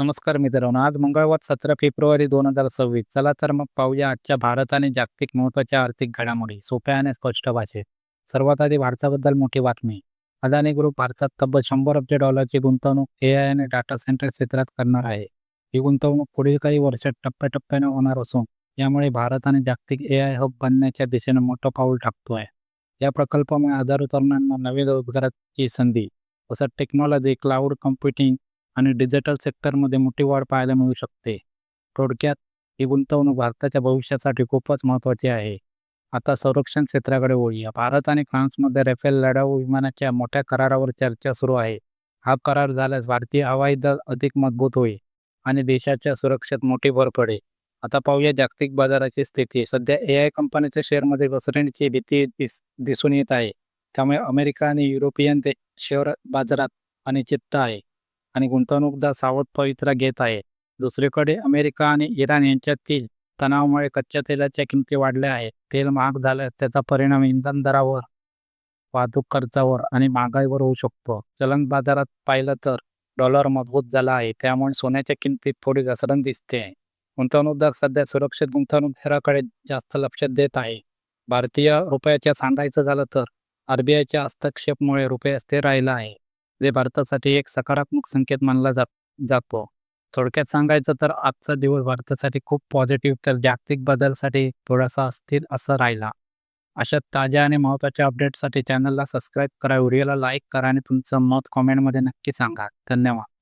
नमस्कार मित्रांनो आज मंगळवार सतरा फेब्रुवारी दोन हजार सव्वीस. चला तर मग पाहूया आजच्या भारत आणि जागतिक महत्त्वाच्या आर्थिक घडामोडी. सोप्या आणि स्पष्ट भाषेत. सर्वात आधी भारताबद्दल मोठी बातमी. अदानी ग्रुप भारतात तब्बल शंभर अब्ज डॉलरची गुंतवणूक ए आय आणि डाटा सेंटर क्षेत्रात करणार आहे. ही गुंतवणूक पुढील काही वर्षात टप्प्याटप्प्याने होणार असून यामुळे भारत आणि जागतिक ए आय हब बनण्याच्या दिशेने मोठं पाऊल टाकतो आहे या प्रकल्पामुळे हजारो तरुणांना नवीन रोजगाराची संधी. तसंच टेक्नॉलॉजी क्लाउड कम्प्युटिंग आणि डिजिटल सेक्टरमध्ये मोठी वाढ पाहायला मिळू शकते. थोडक्यात ही गुंतवणूक भारताच्या भविष्यासाठी खूपच महत्त्वाची आहे. आता संरक्षण क्षेत्राकडे वळूया. भारत आणि फ्रान्समध्ये रेफेल लढाऊ विमानाच्या मोठ्या करारावर चर्चा सुरू आहे. हा करार झाल्यास भारतीय हवाई दल अधिक मजबूत होईल आणि देशाच्या सुरक्षेत मोठी भर पडेल. आता पाहूया जागतिक बाजाराची स्थिती. सध्या ए आय कंपनीच्या शेअरमध्ये घसरणीची भीती दिस दिसून येत आहे. त्यामुळे अमेरिका आणि युरोपियन ते शेअर बाजारात अनिश्चितता आहे. आणि गुंतवणूकदार सावध पवित्रा घेत आहे. दुसरीकडे अमेरिका आणि इराण यांच्यातील तणावामुळे कच्च्या तेलाच्या किमती वाढल्या आहेत. तेल महाग झाल्यास त्याचा परिणाम इंधन दरावर वाहतूक खर्चावर आणि महागाईवर होऊ शकतो. चलन बाजारात पाहिलं तर डॉलर मजबूत झाला आहे. त्यामुळे सोन्याच्या किमतीत थोडी घसरण दिसते. गुंतवणूकदार सध्या सुरक्षित गुंतवणूकदाराकडे जास्त लक्ष देत आहे. भारतीय रुपयाच्या सांगायचं झालं तर आरबीआयच्या हस्तक्षेपमुळे रुपया स्थिर राहिला आहे. जे भारतासाठी एक सकारात्मक संकेत मानला जात जातो. थोडक्यात सांगायचं तर आजचा दिवस भारतासाठी खूप पॉझिटिव्ह तर जागतिक बदलसाठी थोडासा अस्थिर असं राहिला. अशा ताज्या आणि महत्त्वाच्या अपडेटसाठी चॅनलला सबस्क्राईब करा व्हिडिओला लाईक करा आणि तुमचं मत कॉमेंटमध्ये नक्की सांगा. धन्यवाद.